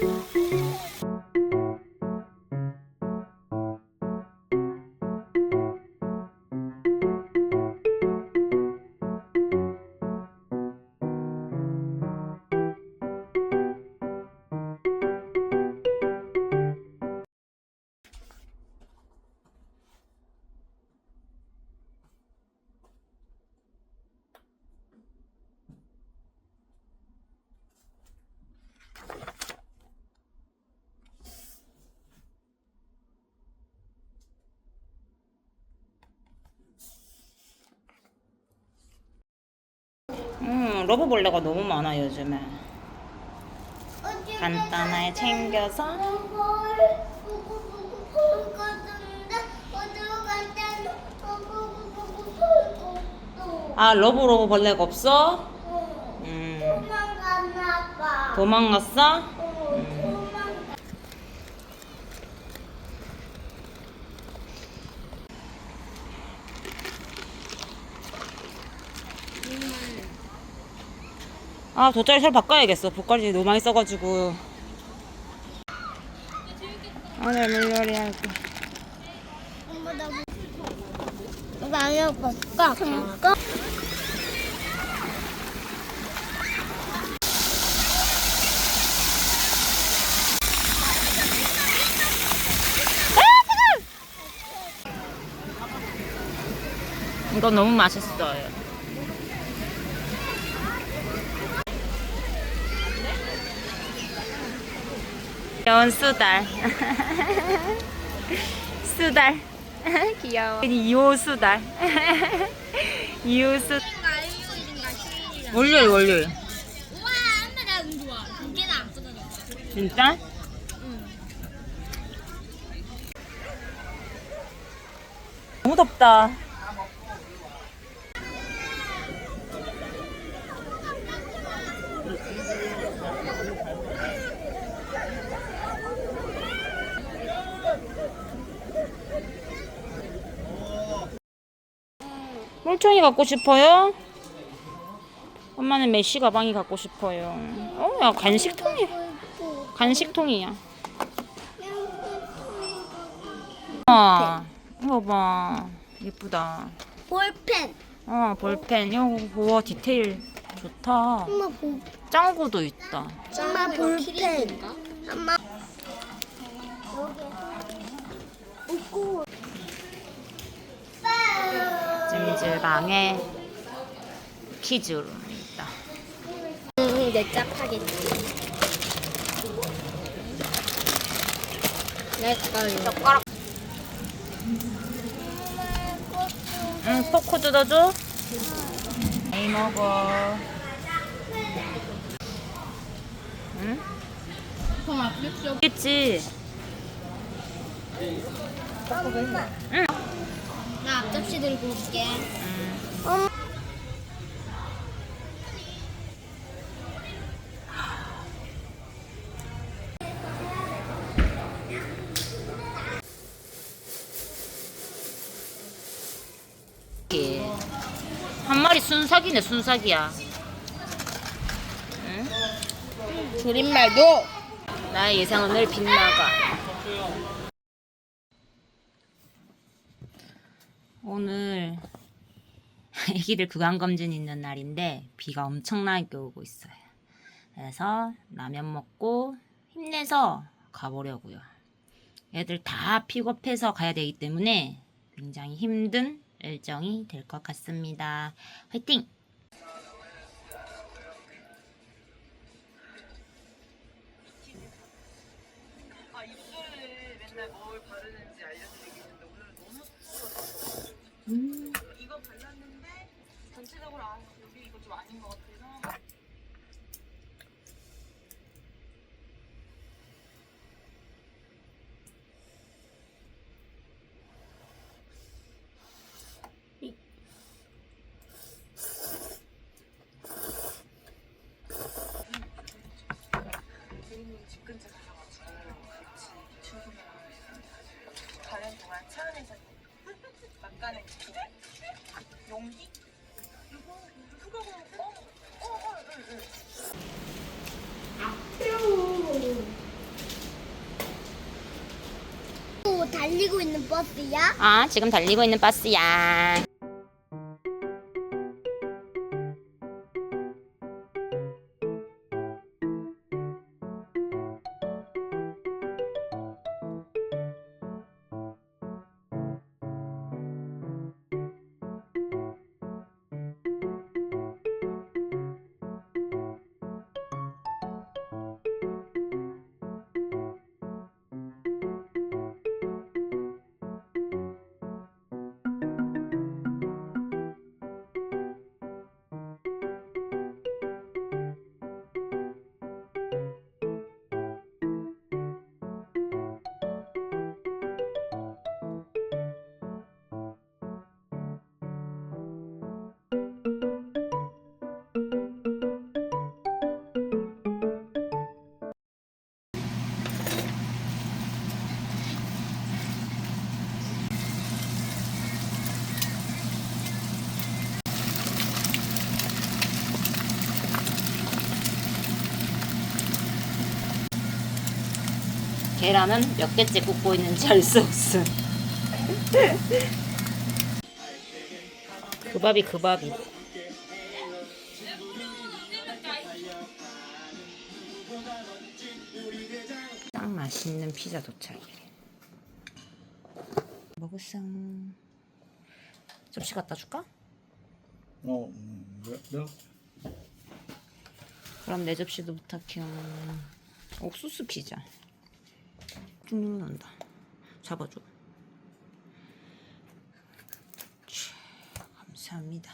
Bye. 음, 러브벌레가 너무 많아 요즘에. 간단하게 챙겨서 아 러브 러브 벌레가 없어? 음, 도망갔나 봐. 도망갔어? 아 돗자리 새로 바꿔야겠어. 돗자리 너무 많이 써가지고. 오늘 물놀이 할게. 이거 안 해볼까? 잠깐. 이건 너무 맛있어요. 귀여운 수달. 수달. 귀여워. 이호 수달. 이호 수. 월요일 월요일. 우와, 엄마가 운 좋아. 두 개나 안 쏟아졌어. 진짜? 너무 덥다. Mol청이 갖고 싶어요? 엄마는 메쉬 가방이 갖고 싶어요. 어, 야 간식통이야. 간식통이야. 아, 이거 봐. 예쁘다. 볼펜. 어, 볼펜. 이거 와 디테일 좋다. 엄마 볼. 짱구도 있다. 엄마 볼펜. 엄마. 찜질방에 키즈룸이 있다. 응, 내 걸. 젓가락. 응, 포크 뜯어줘. 많이 먹어. 응? 나앞 접시 들고 올게. 응. 이게 한 마리 순삭이네 순삭이야. 응? 줄임말도. 나의 예상은 늘 빗나가. 오늘 애기들 구강검진 있는 날인데 비가 엄청나게 오고 있어요. 그래서 라면 먹고 힘내서 가보려고요. 애들 다 픽업해서 가야 되기 때문에 굉장히 힘든 일정이 될 것 같습니다. 화이팅! 전체적으로 아 여기 이거 좀 아닌 것 같아서 집 근처 가셔가지고 같이 출근을 하고 있습니다. 가는 동안 차 안에서 지키는 용기? 달리고 있는 버스야? 아, 지금 달리고 있는 버스야. 계란은 몇 개째 굽고 있는지 알 수 없음. 그 밥이 그 밥이. 딱 맛있는 피자 도착이래. 먹었어. 접시 갖다 줄까? 어, 네. 그럼 내 접시도 부탁해요. 옥수수 피자. 쭉 난다. 잡아줘. 치, 감사합니다.